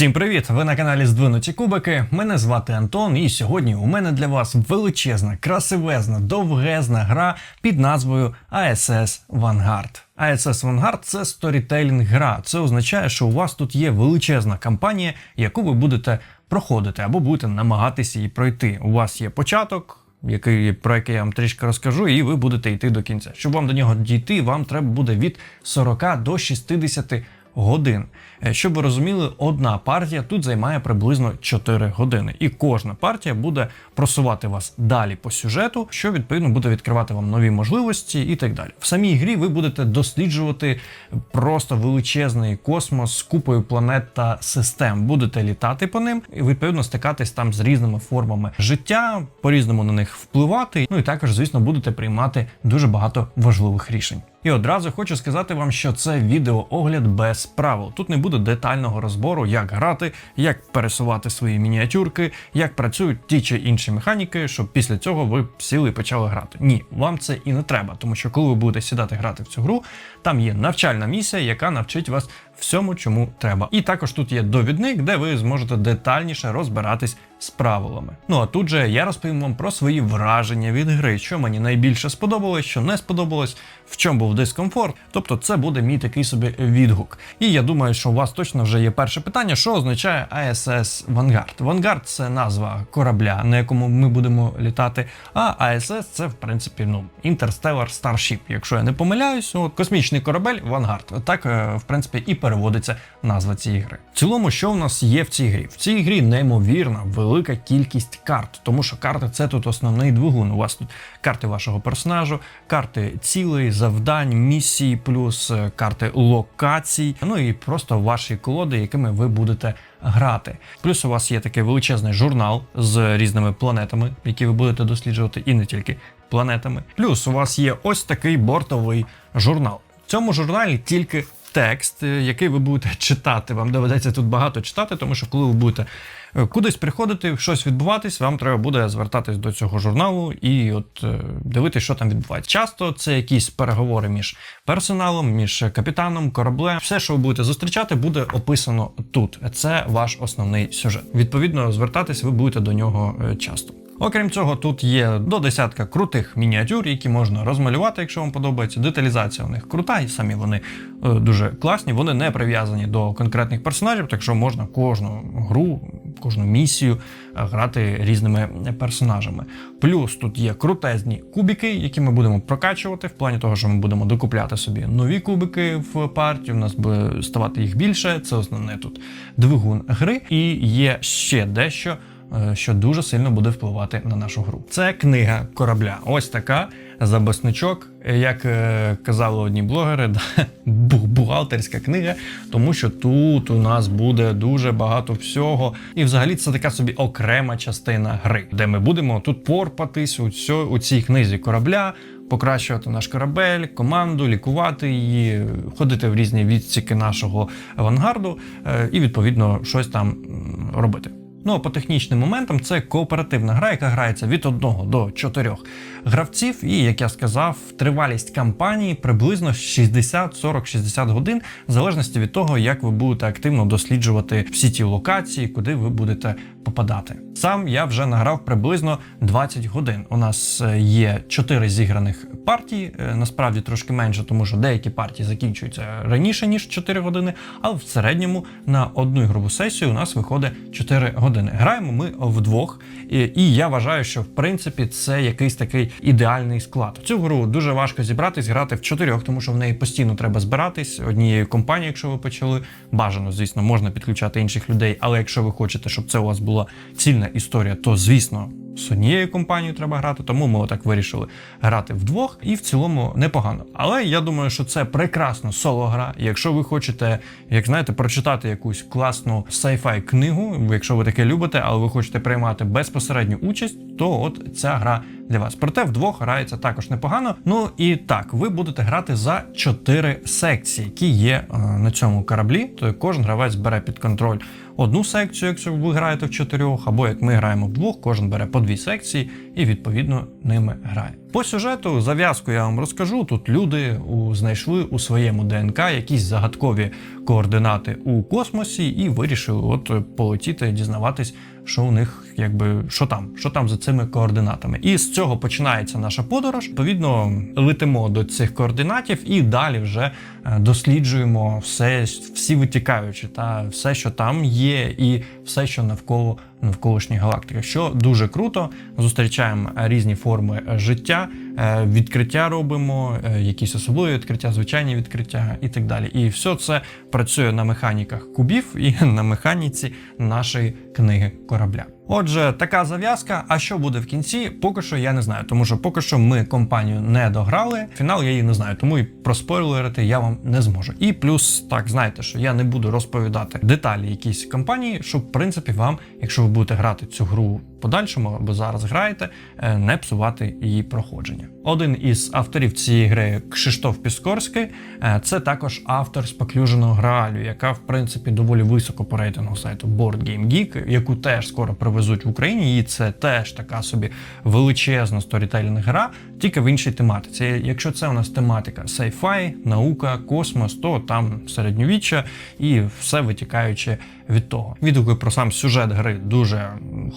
Всім привіт! Ви на каналі Здвинуті Кубики. Мене звати Антон, і сьогодні у мене для вас величезна, красивезна, довгезна гра під назвою ASS Vanguard. ASS Vanguard – це сторітелінг гра. Це означає, що у вас тут є величезна кампанія, яку ви будете проходити або будете намагатися її пройти. У вас є початок. Який про який я вам трішки розкажу, і ви будете йти до кінця. Щоб вам до нього дійти, вам треба буде від 40 до 60 годин. Е, Щоб ви розуміли, одна партія тут займає приблизно 4 години, і кожна партія буде просувати вас далі по сюжету, що відповідно буде відкривати вам нові можливості і так далі. В самій грі ви будете досліджувати просто величезний космос з купою планет та систем. Будете літати по ним і відповідно стикатись там з різними формами життя, по-різному на них впливати. Ну і також, звісно, будете приймати дуже багато важливих рішень. І одразу хочу сказати вам, що це відеоогляд без правил. Тут не буде детального розбору, як грати, як пересувати свої мініатюрки, як працюють ті чи інші механіки, щоб після цього ви сіли і почали грати. Ні, вам це і не треба, тому що коли ви будете сідати грати в цю гру, там є навчальна місія, яка навчить вас всьому, чому треба. І також тут є довідник, де ви зможете детальніше розбиратись з правилами. Ну а тут же я розповім вам про свої враження від гри, що мені найбільше сподобалось, що не сподобалось, в чому був дискомфорт. Тобто, це буде мій такий собі відгук. І я думаю, що у вас точно вже є перше питання, що означає ISS Vanguard. Vanguard – це назва корабля, на якому ми будемо літати. А ISS – це в принципі ну Interstellar Starship. Якщо я не помиляюсь, от космічний корабель Vanguard. Так, е, в принципі, і переводиться назва цієї гри. В цілому, що в нас є в цій грі? В цій грі неймовірна велика кількість карт, тому що карти це тут основний двигун. У вас тут карти вашого персонажу, карти цілей, завдань, місій, плюс е, карти локацій, ну і просто ваші колоди, якими ви будете грати. Плюс у вас є такий величезний журнал з різними планетами, які ви будете досліджувати, і не тільки планетами. Плюс у вас є ось такий бортовий журнал. В цьому журналі тільки текст, е, який ви будете читати. Вам доведеться тут багато читати, тому що коли ви будете кудись приходити, щось відбуватись, вам треба буде звертатись до цього журналу і от е, дивитися, що там відбувається. Часто це якісь переговори між персоналом, між капітаном, кораблем. Все, що ви будете зустрічати, буде описано тут. Це ваш основний сюжет. Відповідно, звертатись ви будете до нього е, часто. Окрім цього, тут є до десятка крутих мініатюр, які можна розмалювати, якщо вам подобається. Деталізація у них крута, і самі вони е, дуже класні. Вони не прив'язані до конкретних персонажів, так що можна кожну гру, кожну місію е, грати різними персонажами. Плюс тут є крутезні кубики, які ми будемо прокачувати, в плані того, що ми будемо докупляти собі нові кубики в партію. У нас буде ставати їх більше. Це основне тут двигун гри, і є ще дещо що дуже сильно буде впливати на нашу гру. Це книга корабля. Ось така записничок, як е, казали одні блогери, да, бухгалтерська книга, тому що тут у нас буде дуже багато всього. І взагалі це така собі окрема частина гри, де ми будемо тут порпатись у, цьо, у цій книзі корабля. Покращувати наш корабель, команду, лікувати її, ходити в різні відсіки нашого авангарду е, і відповідно щось там робити. Ну а по технічним моментам це кооперативна гра, яка грається від 1 до 4 гравців. І як я сказав, тривалість кампанії приблизно 60, 40, 60 годин, в залежності від того, як ви будете активно досліджувати всі ті локації, куди ви будете попадати. Сам я вже награв приблизно 20 годин. У нас е, є 4 зіграних партії, е, насправді трошки менше, тому що деякі партії закінчуються раніше ніж 4 години, але в середньому на одну ігрову сесію у нас виходить 4 години. Граємо ми вдвох, і я вважаю, що в принципі це якийсь такий ідеальний склад. Цю гру дуже важко зібратись, грати в чотирьох, тому що в неї постійно треба збиратись однією компанією, якщо ви почали. Бажано, звісно, можна підключати інших людей, але якщо ви хочете, щоб це у вас була цільна історія, то звісно. З однією компанією треба грати, тому ми отак вирішили грати вдвох, і в цілому непогано. Але я думаю, що це прекрасна соло-гра. Якщо ви хочете, як знаєте, прочитати якусь класну sci-fi книгу, якщо ви таке любите, але ви хочете приймати безпосередню участь, то от ця гра для вас. Проте вдвох грається також непогано. Ну і так, ви будете грати за чотири секції, які є е, на цьому кораблі. То кожен гравець бере під контроль одну секцію, якщо ви граєте в чотирьох, або як ми граємо в двох, кожен бере по дві секції і відповідно ними грає. По сюжету зав'язку я вам розкажу. Тут люди знайшли у своєму ДНК якісь загадкові координати у космосі і вирішили от е, полетіти, дізнаватись, що у них якби що там, що там за цими координатами. І з цього починається наша подорож. Відповідно, летимо до цих координатів і далі вже е, досліджуємо все, всі витікаючі, та все, що там є, і все, що навколо навколишньої галактики. Що дуже круто, зустрічаємо різні форми життя, е, відкриття робимо, е, якісь особливі відкриття, звичайні відкриття і так далі. І все це працює на механіках кубів і на механіці нашої книги корабля. Отже, така зав'язка. А що буде в кінці? Поки що я не знаю, тому що поки що ми компанію не дограли. Фінал я її не знаю, тому і проспойлерити я вам не зможу. І плюс, так знаєте, що я не буду розповідати деталі якісь компанії, щоб в принципі вам, якщо ви будете грати цю гру подальшому або зараз граєте, е, не псувати її проходження. Один із авторів цієї гри Кшиштоф Піскорський, е, це також автор споклюженого Граалю, яка в принципі доволі високо по рейтингу сайту Board Game Geek, яку теж скоро привезуть в Україні. І це теж така собі величезна сторітельна гра, тільки в іншій тематиці. Якщо це у нас тематика sci-fi, наука, космос, то там середньовіччя і все витікаючи від того. Відгуки про сам сюжет гри дуже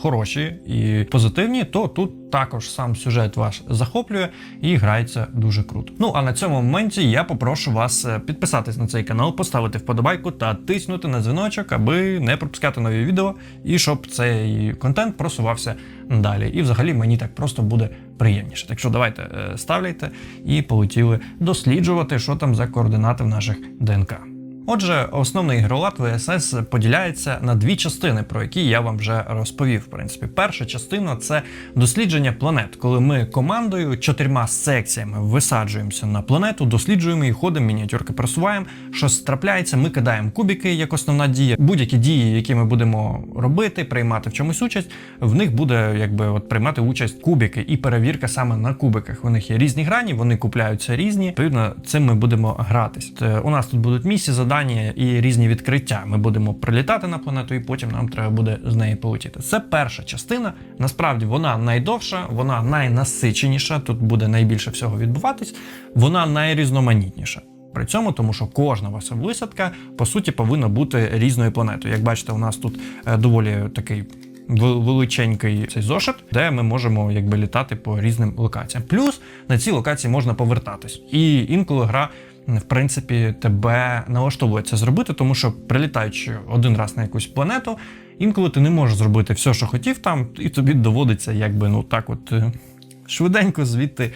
хороші і позитивні, то тут також сам сюжет ваш захоплює і грається дуже круто. Ну а на цьому моменті я попрошу вас е, підписатись на цей канал, поставити вподобайку та тиснути на дзвіночок, аби не пропускати нові відео і щоб цей контент просувався далі. І взагалі мені так просто буде приємніше. Так що давайте е, ставляйте і полетіли досліджувати, що там за координати в наших ДНК. Отже, основний ігролад ВСС поділяється на дві частини, про які я вам вже розповів. В принципі, перша частина це дослідження планет, коли ми командою чотирма секціями висаджуємося на планету, досліджуємо її, ходимо, мініатюрки просуваємо. Щось трапляється, ми кидаємо кубики як основна дія. Будь-які дії, які ми будемо робити, приймати в чомусь участь, в них буде якби от приймати участь кубики і перевірка саме на кубиках. У них є різні грані, вони купляються різні. Відповідно, цим ми будемо гратись. Е, У нас тут будуть місії, завдання і різні відкриття. Ми будемо прилітати на планету, і потім нам треба буде з неї полетіти. Це перша частина. Насправді вона найдовша, вона найнасиченіша. Тут буде найбільше всього відбуватись. Вона найрізноманітніша. При цьому, тому що кожна ваша висадка по суті повинна бути різною планетою. Як бачите, у нас тут е, доволі такий вел- величенький цей зошит, де ми можемо якби літати по різним локаціям. Плюс на ці локації можна повертатись. І інколи гра. В принципі, тебе налаштовує це зробити, тому що прилітаючи один раз на якусь планету, інколи ти не можеш зробити все, що хотів там, і тобі доводиться якби ну так, от е, швиденько звідти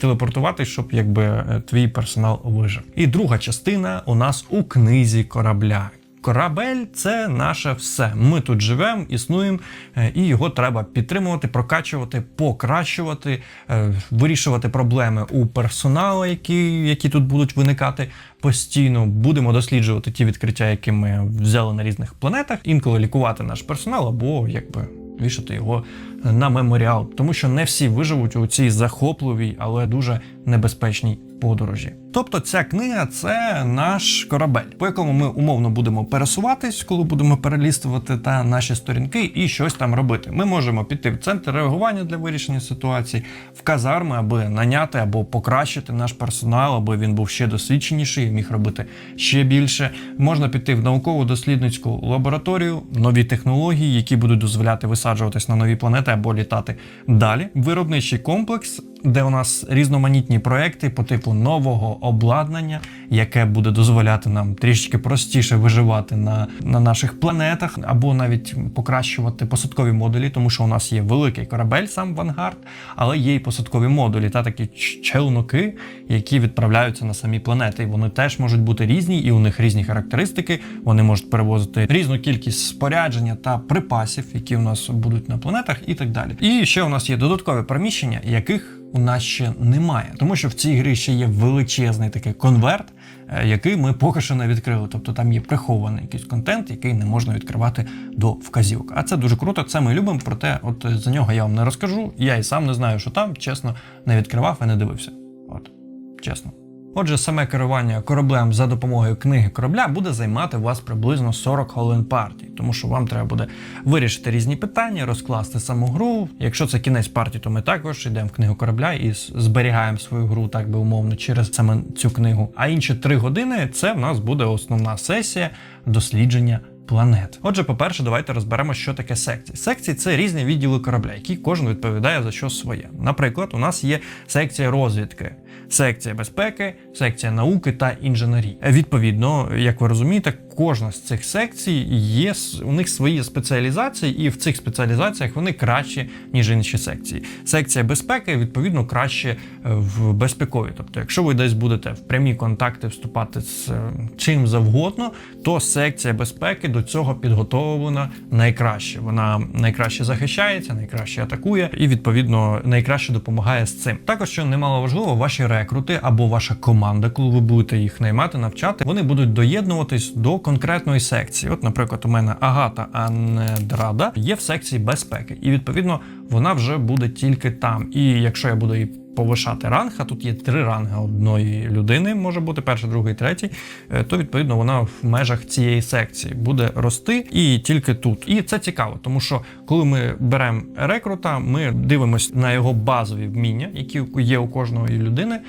телепортувати, щоб якби е, твій персонал вижив. І друга частина у нас у книзі корабля. Корабель це наше все. Ми тут живемо, існуємо, е, і його треба підтримувати, прокачувати, покращувати, е, вирішувати проблеми у персоналу, які, які тут будуть виникати постійно. Будемо досліджувати ті відкриття, які ми взяли на різних планетах. Інколи лікувати наш персонал або якби. Вішати його на меморіал, тому що не всі виживуть у цій захопливій, але дуже небезпечній подорожі. Тобто ця книга це наш корабель, по якому ми умовно будемо пересуватись, коли будемо перелістувати та наші сторінки і щось там робити. Ми можемо піти в центр реагування для вирішення ситуацій, в казарми, аби наняти або покращити наш персонал, аби він був ще досвідченіший, і міг робити ще більше. Можна піти в науково-дослідницьку лабораторію, нові технології, які будуть дозволяти висаджуватись на нові планети або літати далі. Виробничий комплекс, де у нас різноманітні проекти по типу нового обладнання, яке буде дозволяти нам трішки простіше виживати на, на наших планетах, або навіть покращувати посадкові модулі, тому що у нас є великий корабель, сам Вангард, але є і посадкові модулі, та такі челноки, які відправляються на самі планети. І вони теж можуть бути різні, і у них різні характеристики. Вони можуть перевозити різну кількість спорядження та припасів, які у нас будуть на планетах, і так далі. І ще у нас є додаткові приміщення, яких у нас ще немає, тому що в цій грі ще є величезний такий конверт, е, який ми поки що не відкрили. Тобто там є прихований якийсь контент, який не можна відкривати до вказівок. А це дуже круто, це ми любимо. Проте, от за нього я вам не розкажу. Я і сам не знаю, що там, чесно, не відкривав і не дивився. От, чесно. Отже, саме керування кораблем за допомогою книги корабля буде займати у вас приблизно 40 хвилин партії, тому що вам треба буде вирішити різні питання, розкласти саму гру. Якщо це кінець партії, то ми також йдемо в книгу корабля і зберігаємо свою гру, так би умовно, через саме цю книгу. А інші три години це в нас буде основна сесія дослідження. Планет. Отже, по-перше, давайте розберемо, що таке секції. Секції це різні відділи корабля, які кожен відповідає за що своє. Наприклад, у нас є секція розвідки, секція безпеки, секція науки та інженерії. Відповідно, як ви розумієте, кожна з цих секцій є у них свої спеціалізації, і в цих спеціалізаціях вони кращі, ніж інші секції. Секція безпеки відповідно краще е, в безпековій. Тобто, якщо ви десь будете в прямі контакти вступати з е, чим завгодно, то секція безпеки до цього підготовлена найкраще. Вона найкраще захищається, найкраще атакує і відповідно найкраще допомагає з цим. Також що немало важливо, ваші рекрути або ваша команда, коли ви будете їх наймати, навчати, вони будуть доєднуватись до конкретної секції. От, наприклад, у мене Агата Андрада є в секції безпеки, і відповідно вона вже буде тільки там. І якщо я буду її повишати ранг, а тут є три ранги одної людини, може бути перший, другий, третій, е, то відповідно вона в межах цієї секції буде рости і тільки тут. І це цікаво, тому що коли ми беремо рекрута, ми дивимося на його базові вміння, які є у кожної людини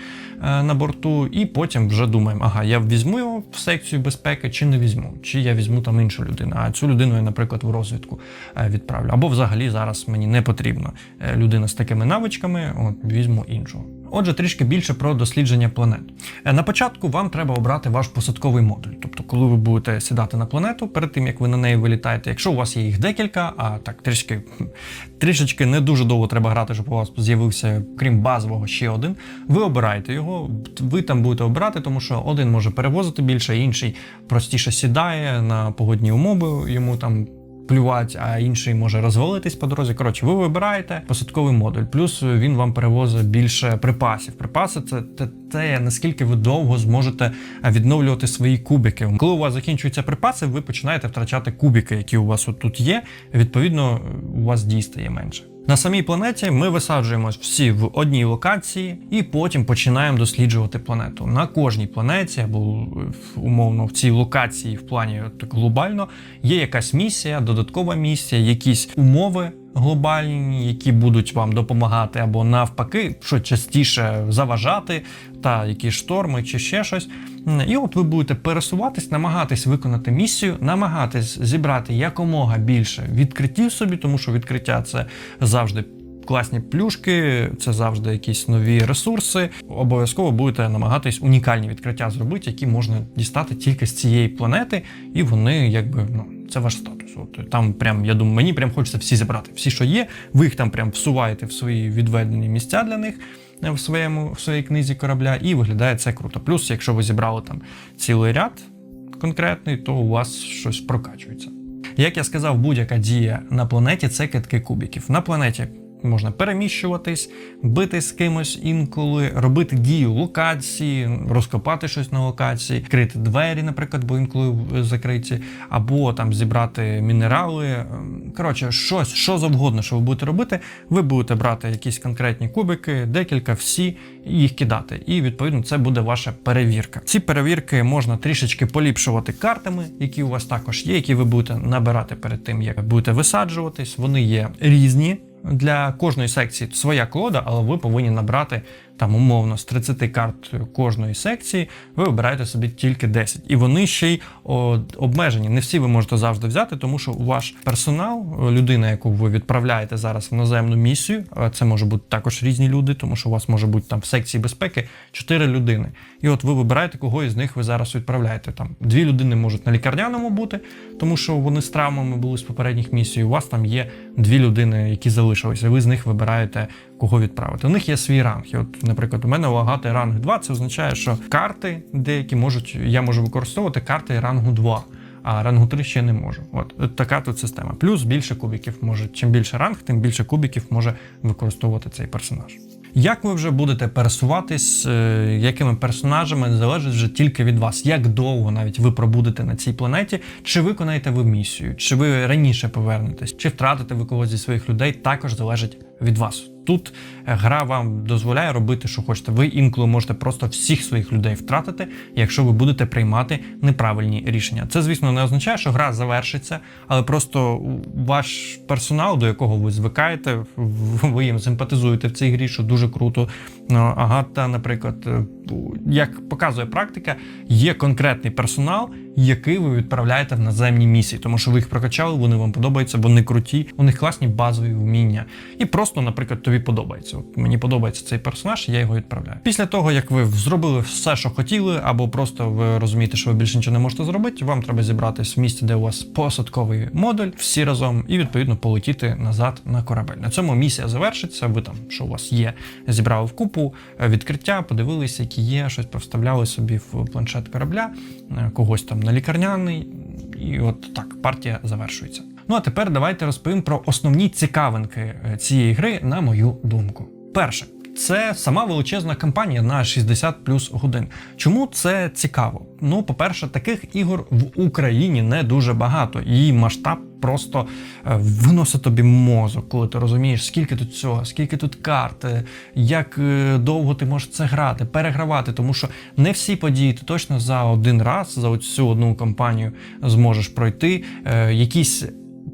на борту, і потім вже думаємо, ага, я візьму його в секцію безпеки чи не візьму, чи я візьму там іншу людину. А цю людину я, наприклад, в розвідку е, відправлю. Або взагалі зараз мені не потрібно е, людина з такими навичками, от візьму іншого. Отже, трішки більше про дослідження планет. Е, На початку вам треба обрати ваш посадковий модуль. Тобто, коли ви будете сідати на планету, перед тим як ви на неї вилітаєте, якщо у вас є їх декілька, а так трішки трішечки не дуже довго треба грати, щоб у вас з'явився, крім базового, ще один. Ви обираєте його, ви там будете обирати, тому що один може перевозити більше, інший простіше сідає на погодні умови, йому там плювати, а інший може розвалитись по дорозі. Коротше, ви вибираєте посадковий модуль, плюс він вам перевозить більше припасів. Припаси це те, те, наскільки ви довго зможете відновлювати свої кубики. Коли у вас закінчуються припаси, ви починаєте втрачати кубики, які у вас тут є. Відповідно, у вас дій стає менше. На самій планеті ми висаджуємось всі в одній локації і потім починаємо досліджувати планету. На кожній планеті або умовно в цій локації, в плані так глобально, є якась місія, додаткова місія, якісь умови. Глобальні, які будуть вам допомагати, або навпаки, що частіше заважати, та які шторми чи ще щось. І от ви будете пересуватись, намагатись виконати місію, намагатись зібрати якомога більше відкриттів собі, тому що відкриття це завжди. Класні плюшки, це завжди якісь нові ресурси. Обов'язково будете намагатись унікальні відкриття зробити, які можна дістати тільки з цієї планети, і вони якби ну це ваш статус. От там прям я думаю, мені прям хочеться всі зібрати. Всі, що є, ви їх там прям всуваєте в свої відведені місця для них е, в своєму в своїй книзі корабля, і виглядає це круто. Плюс, якщо ви зібрали там цілий ряд конкретний, то у вас щось прокачується. Як я сказав, будь-яка дія на планеті це китки кубіків. На планеті можна переміщуватись, бити з кимось інколи, робити дію локації, розкопати щось на локації, крити двері, наприклад, бо інколи е, закриті, або там зібрати мінерали. Ем, Коротше, щось, що завгодно, що ви будете робити, ви будете брати якісь конкретні кубики, декілька, всі, і їх кидати. І відповідно це буде ваша перевірка. Ці перевірки можна трішечки поліпшувати картами, які у вас також є, які ви будете набирати перед тим, як будете висаджуватись. Вони є різні. Для кожної секції своя колода, але ви повинні набрати там умовно з 30 карт кожної секції, ви обираєте собі тільки 10. І вони ще й обмежені. Не всі ви можете завжди взяти, тому що ваш персонал, людина, яку ви відправляєте зараз в наземну місію, це може бути також різні люди, тому що у вас може бути там в секції безпеки 4 людини. І от ви вибираєте, кого із них ви зараз відправляєте. Там дві людини можуть на лікарняному бути, тому що вони з травмами були з попередніх місій. У вас там є дві людини, які залишилися. Ви з них вибираєте, кого відправити. У них є свій ранг. І от, наприклад, у мене лагати ранг 2, це означає, що карти деякі можуть, я можу використовувати карти рангу 2. А рангу 3 ще не можу. От, от така тут система. Плюс більше кубиків може. Чим більше ранг, тим більше кубиків може використовувати цей персонаж. Як ви вже будете пересуватись, е, якими персонажами залежить вже тільки від вас, як довго навіть ви пробудете на цій планеті, чи виконаєте ви місію, чи ви раніше повернетесь, чи втратите ви когось зі своїх людей, також залежить від вас. Тут е, гра вам дозволяє робити, що хочете. Ви інколи можете просто всіх своїх людей втратити, якщо ви будете приймати неправильні рішення. Це, звісно, не означає, що гра завершиться, але просто ваш персонал, до якого ви звикаєте, ви їм симпатизуєте в цій грі, що дуже круто. Ну, Агата, наприклад, е, як показує практика, є конкретний персонал, який ви відправляєте в наземні місії, тому що ви їх прокачали, вони вам подобаються, вони круті, у них класні базові вміння. І просто, наприклад, тобі подобається. От мені подобається цей персонаж, я його відправляю. Після того, як ви зробили все, що хотіли, або просто ви розумієте, що ви більше нічого не можете зробити, вам треба зібратись в місці, де у вас посадковий модуль, всі разом, і відповідно полетіти назад на корабель. На цьому місія завершиться. Ви там, що у вас є, зібрали в купу е, відкриття, подивилися, які є, щось повставляли собі в планшет корабля, е, когось там на лікарняний, і от так партія завершується. Ну а тепер давайте розповім про основні цікавинки е, цієї гри, на мою думку. Перше. Це сама величезна кампанія на 60 плюс годин. Чому це цікаво? Ну, по-перше, таких ігор в Україні не дуже багато. Її масштаб просто е, виносить тобі мозок, коли ти розумієш, скільки тут цього, скільки тут карт, е, як е, довго ти можеш це грати, перегравати. Тому що не всі події ти точно за один раз, за цю одну кампанію зможеш пройти. Якісь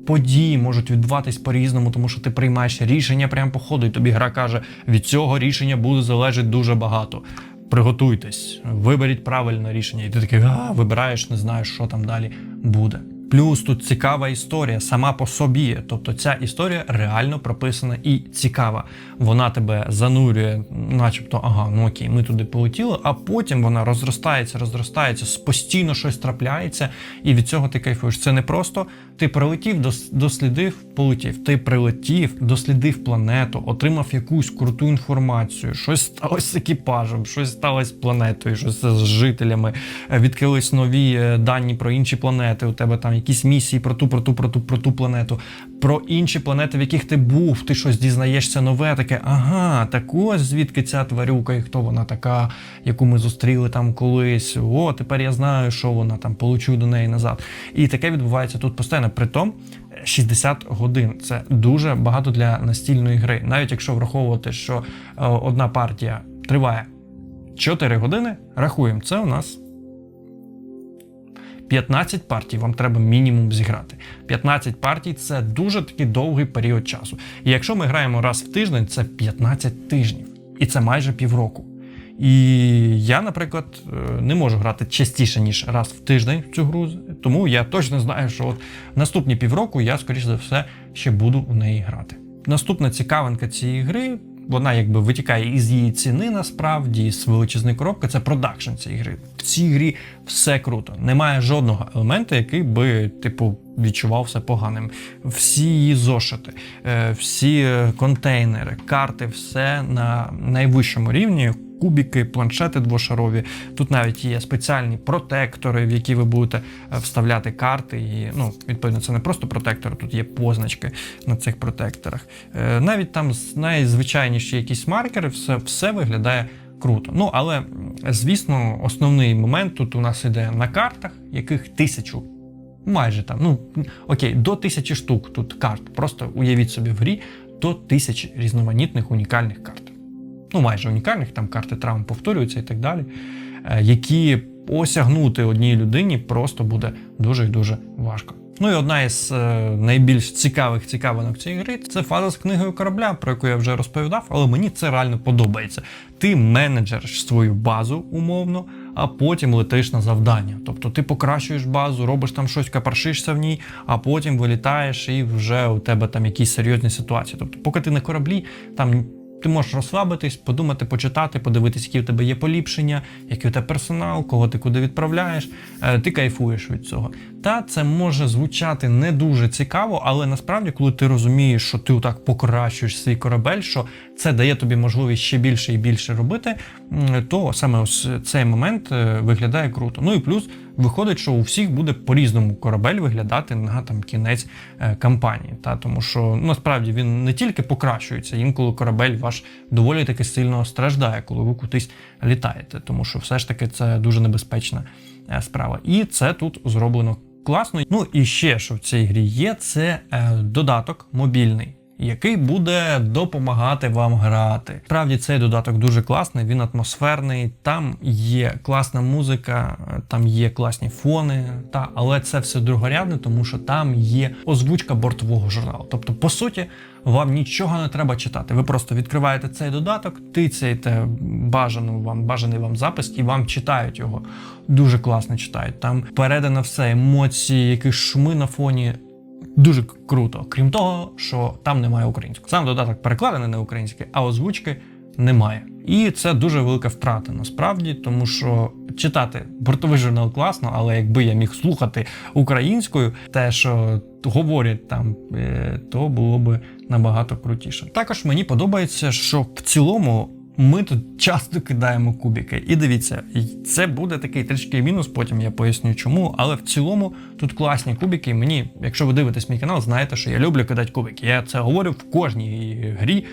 події можуть відбуватись по-різному, тому що ти приймаєш рішення прямо по ходу, і тобі гра каже, від цього рішення буде залежати дуже багато. Приготуйтесь, виберіть правильне рішення, і ти такий а, вибираєш, не знаєш, що там далі буде. Плюс тут цікава історія сама по собі. Тобто ця історія реально прописана і цікава. Вона тебе занурює, начебто, ага, ну окей, ми туди полетіли, а потім вона розростається, розростається, постійно щось трапляється, і від цього ти кайфуєш. Це не просто ти прилетів, дос- дослідив, полетів. Ти прилетів, дослідив планету, отримав якусь круту інформацію, щось сталося з екіпажем, щось сталося з планетою, щось з жителями, е, відкрились нові е, дані про інші планети. У тебе там якісь місії про ту, про ту, про ту, про ту планету, про інші планети, в яких ти був. Ти щось дізнаєшся нове, таке. Ага, так ось звідки ця тварюка, і хто вона така, яку ми зустріли там колись. О, тепер я знаю, що вона там получу до неї назад. І таке відбувається тут постійно. Притом 60 годин це дуже багато для настільної гри. Навіть якщо враховувати, що е, одна партія триває 4 години, рахуємо, це у нас 15 партій вам треба мінімум зіграти. 15 партій це дуже такий довгий період часу. І якщо ми граємо раз в тиждень, це 15 тижнів. І це майже півроку. І я, наприклад, е, не можу грати частіше, ніж раз в тиждень в цю гру, тому я точно знаю, що от наступні півроку я, скоріш за все, ще буду у неї грати. Наступна цікавинка цієї гри, вона якби витікає із її ціни насправді, з величезної коробки, це продакшн цієї гри. В цій грі все круто. Немає жодного елементу, який би, типу, відчувався поганим. Всі її зошити, е, всі е, контейнери, карти, все на найвищому рівні. Кубіки, планшети двошарові. Тут навіть є спеціальні протектори, в які ви будете е, вставляти карти. І ну, відповідно, це не просто протектори, тут є позначки на цих протекторах. Е, Навіть там найзвичайніші якісь маркери, все, все виглядає круто. Ну але звісно, основний момент тут у нас іде на картах, яких тисячу. Майже там, ну окей, до тисячі штук тут карт. Просто уявіть собі в грі до тисячі різноманітних унікальних карт ну майже унікальних, там карти травм повторюються і так далі, е, які осягнути одній людині просто буде дуже і дуже важко. Ну і одна із е, найбільш цікавих цікавинок цієї гри це фаза з книгою корабля, про яку я вже розповідав, але мені це реально подобається. Ти менеджериш свою базу умовно, а потім летиш на завдання. Тобто ти покращуєш базу, робиш там щось, капаршишся в ній, а потім вилітаєш і вже у тебе там якісь серйозні ситуації. Тобто, поки ти на кораблі, там ти можеш розслабитись, подумати, почитати, подивитись, які у тебе є поліпшення, який у тебе персонал, кого ти куди відправляєш. Е, Ти кайфуєш від цього. Та це може звучати не дуже цікаво, але насправді, коли ти розумієш, що ти отак покращуєш свій корабель, що це дає тобі можливість ще більше і більше робити, то саме ось цей момент е, виглядає круто. Ну і плюс виходить, що у всіх буде по-різному корабель виглядати на там кінець е, кампанії. Та тому що насправді він не тільки покращується, інколи корабель ваш доволі таки сильно страждає, коли ви кудись літаєте, тому що все ж таки це дуже небезпечна е, справа. І це тут зроблено класно. Ну і ще що в цій грі є, це е, додаток мобільний. Який буде допомагати вам грати. Справді цей додаток дуже класний, він атмосферний. Там є класна музика, там є класні фони, та але це все другорядне, тому що там є озвучка бортового журналу. Тобто, по суті, вам нічого не треба читати. Ви просто відкриваєте цей додаток, тицяєте бажану вам бажаний вам запис, і вам читають його. Дуже класно читають. Там передано все, емоції, якісь шуми на фоні. Дуже круто. Крім того, що там немає українського. Сам додаток перекладений на український, а озвучки немає. І це дуже велика втрата насправді, тому що читати бортовий журнал класно, але якби я міг слухати українською, те, що говорять там, е, то було б набагато крутіше. Також мені подобається, що в цілому. Ми тут часто кидаємо кубики. І дивіться, це буде такий трішки мінус, потім я поясню чому. Але в цілому тут класні кубики. Мені, якщо ви дивитесь мій канал, знаєте, що я люблю кидати кубики. Я це говорю в кожній грі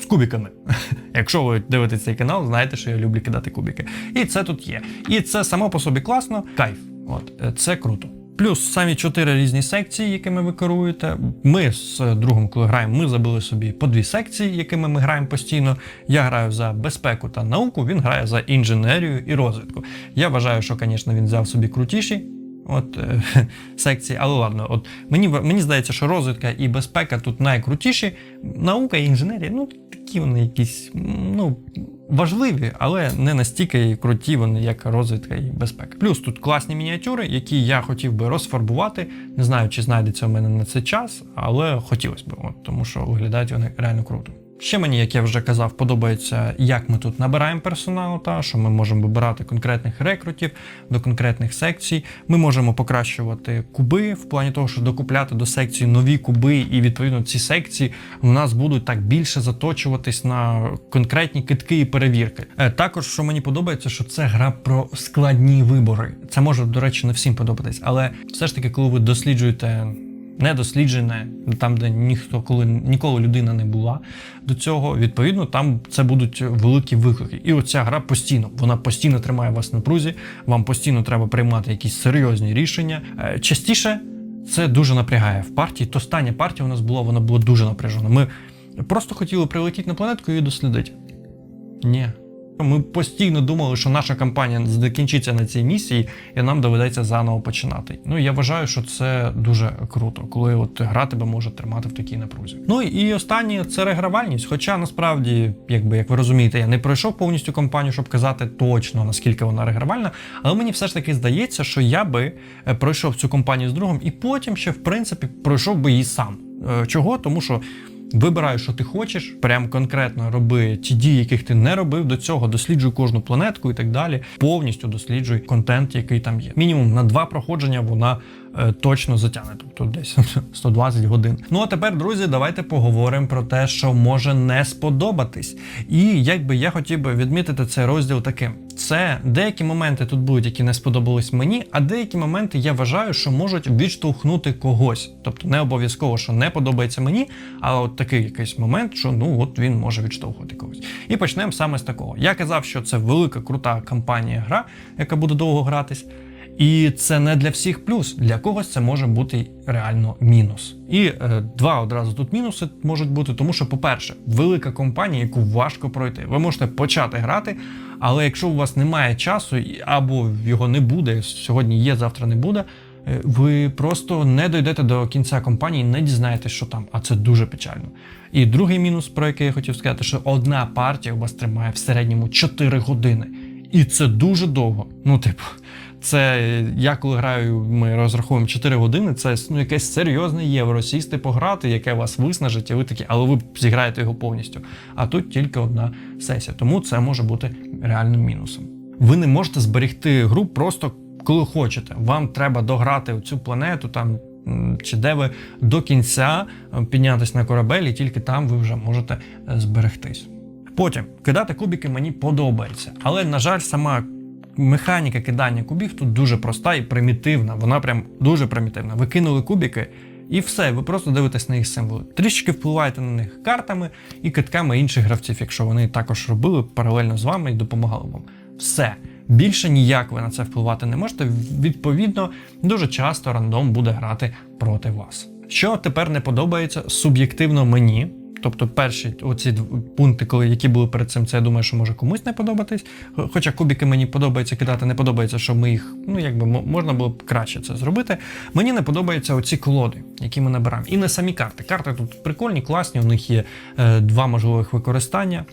з кубиками. Якщо ви дивитесь цей канал, знаєте, що я люблю кидати кубики. І це тут є. І це само по собі класно. Кайф. От це круто. Плюс самі чотири різні секції, якими ви керуєте. Ми з другом, коли граємо, ми забили собі по дві секції, якими ми граємо постійно. Я граю за безпеку та науку, він грає за інженерію і розвитку. Я вважаю, що, звісно, він взяв собі крутіші. От е, секції, але ладно, от мені мені здається, що розвитка і безпека тут найкрутіші. Наука і інженерія, ну такі вони якісь ну важливі, але не настільки круті вони, як розвитка і безпека. Плюс тут класні мініатюри, які я хотів би розфарбувати. Не знаю, чи знайдеться у мене на це час, але хотілося б, от, тому що виглядають вони реально круто. Ще мені, як я вже казав, подобається, як ми тут набираємо персонал, та що ми можемо вибирати конкретних рекрутів до конкретних секцій. Ми можемо покращувати куби в плані того, що докупляти до секції нові куби, і відповідно ці секції у нас будуть так більше заточуватись на конкретні китки і перевірки. Е, Також, що мені подобається, що це гра про складні вибори. Це може, до речі, не всім подобатись, але все ж таки, коли ви досліджуєте недосліджене, там, де ніхто коли ніколи людина не була до цього. Відповідно, там це будуть великі виклики. І оця гра постійно, вона постійно тримає вас на прузі. Вам постійно треба приймати якісь серйозні рішення. Е, Частіше це дуже напрягає в партії. То остання партія у нас була, вона була дуже напряжена. Ми просто хотіли прилетіти на планетку і дослідити. Ні. Ми постійно думали, що наша кампанія закінчиться на цій місії, і нам доведеться заново починати. Ну я вважаю, що це дуже круто, коли от гра тебе може тримати в такій напрузі. Ну і останнє це регравальність. Хоча насправді, якби як ви розумієте, я не пройшов повністю кампанію, щоб казати точно наскільки вона регравальна. Але мені все ж таки здається, що я би е, пройшов цю кампанію з другом, і потім ще в принципі пройшов би її сам. Е, Чого? Тому що. Вибирай, що ти хочеш, прям конкретно роби ті дії, яких ти не робив до цього, досліджуй кожну планетку і так далі. Повністю досліджуй контент, який там є. Мінімум на два проходження вона точно затягне, тобто десь 120 годин. Ну а тепер, друзі, давайте поговоримо про те, що може не сподобатись. І якби я хотів би відмітити цей розділ таким: це деякі моменти тут будуть, які не сподобались мені, а деякі моменти я вважаю, що можуть відштовхнути когось. Тобто не обов'язково, що не подобається мені, а от такий якийсь момент, що ну от він може відштовхувати когось. І почнемо саме з такого. Я казав, що це велика крута кампанія гра, яка буде довго гратись. І це не для всіх плюс. Для когось це може бути реально мінус. І е, два одразу тут мінуси можуть бути, тому що, по-перше, велика компанія, яку важко пройти. Ви можете почати грати, але якщо у вас немає часу або його не буде, сьогодні є, завтра не буде. е, Ви просто не дойдете до кінця компанії, не дізнаєтесь, що там, а це дуже печально. І другий мінус, про який я хотів сказати, що одна партія у вас тримає в середньому 4 години. І це дуже довго. Ну, типу, це я коли граю, ми розраховуємо 4 години. Це ну, якесь серйозне євро, сісти пограти, яке вас виснажить, і ви такі, але ви зіграєте його повністю. А тут тільки одна сесія. Тому це може бути реальним мінусом. Ви не можете зберегти гру просто коли хочете. Вам треба дограти цю планету там. Чи де ви до кінця е, піднятися на корабель, і тільки там ви вже можете е, зберегтись. Потім кидати кубики мені подобається, але на жаль, сама механіка кидання кубів тут дуже проста і примітивна. Вона прям дуже примітивна. Ви кинули кубики. І все, ви просто дивитесь на їх символи. Трішки впливаєте на них картами і китками інших гравців, якщо вони також робили паралельно з вами і допомагали вам. Все. Більше ніяк ви на це впливати не можете. Відповідно, дуже часто рандом буде грати проти вас. Що тепер не подобається суб'єктивно мені. Тобто перші оці пункти, коли які були перед цим, це я думаю, що може комусь не подобатись. Хоча кубики мені подобається кидати, не подобається, що ми їх, ну якби мо- можна було б краще це зробити. Мені не подобаються оці колоди, які ми набираємо. І не самі карти. Карти тут прикольні, класні, у них є е, два можливих використання.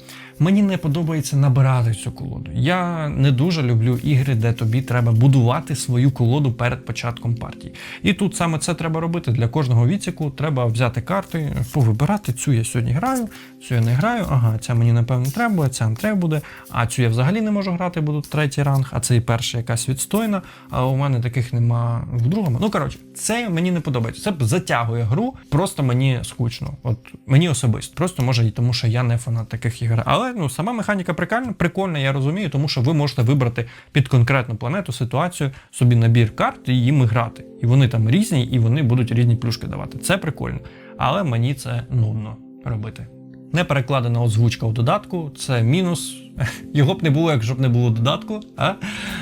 Мені не подобається набирати цю колоду. Я не дуже люблю ігри, де тобі треба будувати свою колоду перед початком партії. І тут саме це треба робити для кожного відсіку. Треба взяти карти, повибирати. Цю я сьогодні граю, цю я не граю. Ага, ця мені напевно треба ця не треба буде. А цю я взагалі не можу грати, буду третій ранг, а це і перша якась відстойна. А у мене таких нема в другому. Ну коротше, це мені не подобається. Це затягує гру, просто мені скучно. От мені особисто. Просто може і тому, що я не фанат таких ігор. Але ну сама механіка прикольна, прикольна, я розумію, тому що ви можете вибрати під конкретну планету ситуацію собі набір карт і їм грати. І вони там різні, і вони будуть різні плюшки давати. Це прикольно. Але мені це нудно робити. Не перекладена озвучка в додатку, це мінус. Його б не було, якщо б не було додатку. А?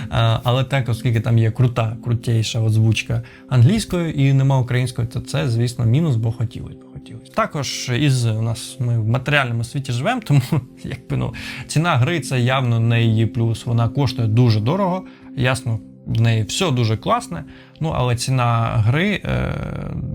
А, але так, оскільки там є крута, крутейша озвучка англійською і нема української, то це, звісно, мінус, бо хотілося б хотілося. Також із у нас ми в матеріальному світі живемо, тому якби ну ціна гри це явно не її плюс. Вона коштує дуже дорого. Ясно, в неї все дуже класне. Ну але ціна гри е,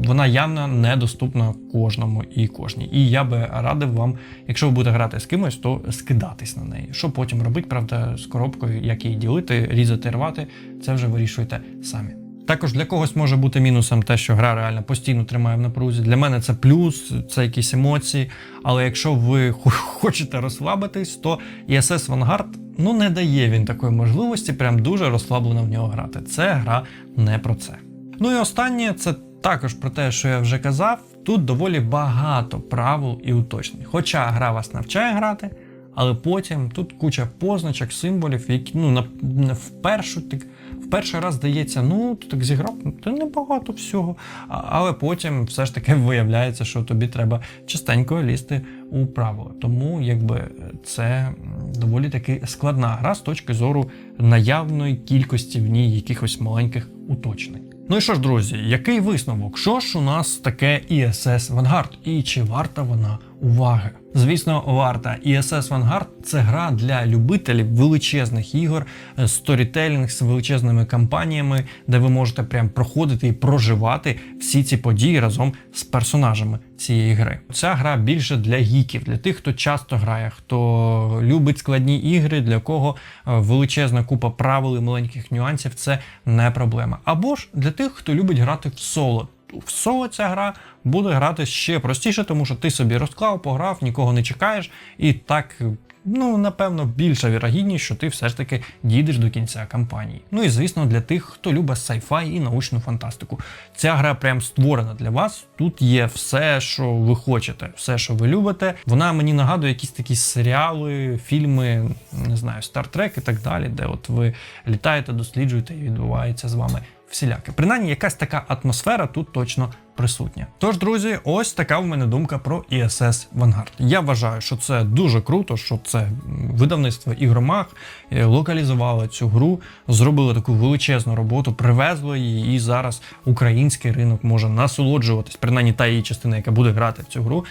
вона явно недоступна кожному і кожній. І я би радив вам, якщо ви будете грати з кимось, то скидатись на неї. Що потім робити, правда, з коробкою, як її ділити, різати, рвати, це вже вирішуйте самі. Також для когось може бути мінусом те, що гра реально постійно тримає в напрузі. Для мене це плюс, це якісь емоції. Але якщо ви хочете розслабитись, то ESS Vanguard ну не дає він такої можливості, прям дуже розслаблено в нього грати. Це гра не про це. Ну і останнє це також про те, що я вже казав. Тут доволі багато правил і уточнень. Хоча гра вас навчає грати, але потім тут куча позначок, символів, які ну на, на в першу так. В перший раз здається, ну ти так зіграв, це небагато всього. Але потім все ж таки виявляється, що тобі треба частенько лізти у правила. Тому якби це доволі таки складна гра з точки зору наявної кількості в ній якихось маленьких уточнень. Ну і що ж, друзі, який висновок? Що ж у нас таке ISS Vanguard і чи варта вона уваги? Звісно, варта. ISS Vanguard – це гра для любителів величезних ігор, е, сторітелінг з величезними кампаніями, де ви можете прям проходити і проживати всі ці події разом з персонажами цієї гри. Ця гра більше для гіків, для тих, хто часто грає, хто любить складні ігри, для кого е, величезна купа правил і маленьких нюансів це не проблема. Або ж для тих, хто любить грати в соло. В соло ця гра буде грати ще простіше, тому що ти собі розклав, пограв, нікого не чекаєш, і так. Ну, напевно, більша вірогідність, що ти все ж таки дійдеш до кінця кампанії. Ну і звісно, для тих, хто любить sci-fi і научну фантастику. Ця гра прям створена для вас. Тут є все, що ви хочете, все, що ви любите. Вона мені нагадує якісь такі серіали, фільми, не знаю, Trek і так далі, де от ви літаєте, досліджуєте і відбувається з вами всіляке. Принаймні, якась така атмосфера тут точно присутня. Тож, друзі, ось така в мене думка про ISS Vanguard. Я вважаю, що це дуже круто, що це видавництво ігромах е, локалізувало цю гру, зробили таку величезну роботу, привезло її, і зараз український ринок може насолоджуватись, принаймні та її частина, яка буде грати в цю гру,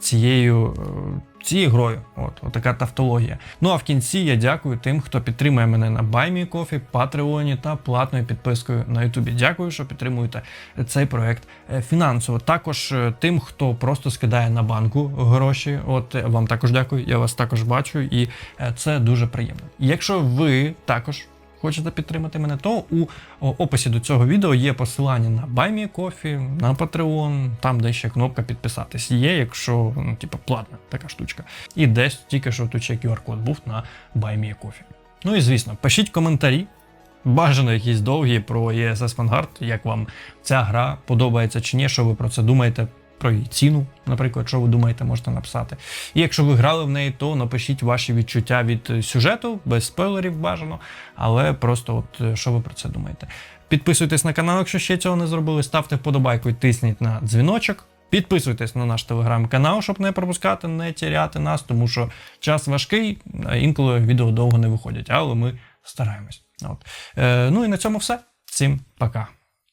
цією. Цією грою, от, от така тавтологія. Ну а в кінці я дякую тим, хто підтримує мене на BuyMeCoffee, Патреоні та платною підпискою на Ютубі. Дякую, що підтримуєте цей проект е, фінансово. Також е, тим, хто просто скидає на банку гроші. От е, вам також дякую. Я вас також бачу, і це дуже приємно. Якщо ви також. Хочете підтримати мене, то у описі до цього відео є посилання на BuyMeCoffee, на Patreon, там де ще кнопка підписатись є, якщо ну, типу, платна така штучка. І десь тільки що тут ще QR-код був на BuyMeCoffee. Ну і звісно, пишіть коментарі. Бажано якісь довгі про ESS Vanguard, як вам ця гра подобається чи ні, що ви про це думаєте, про її ціну, наприклад, що ви думаєте, можете написати. І якщо ви грали в неї, то напишіть ваші відчуття від е, сюжету, без спойлерів бажано, але просто от е, що ви про це думаєте. Підписуйтесь на канал, якщо ще цього не зробили, ставте вподобайку і тисніть на дзвіночок. Підписуйтесь на наш телеграм-канал, щоб не пропускати, не тіряти нас, тому що час важкий, інколи відео довго не виходять, але ми стараємось. От. Е, ну і на цьому все. Всім пока.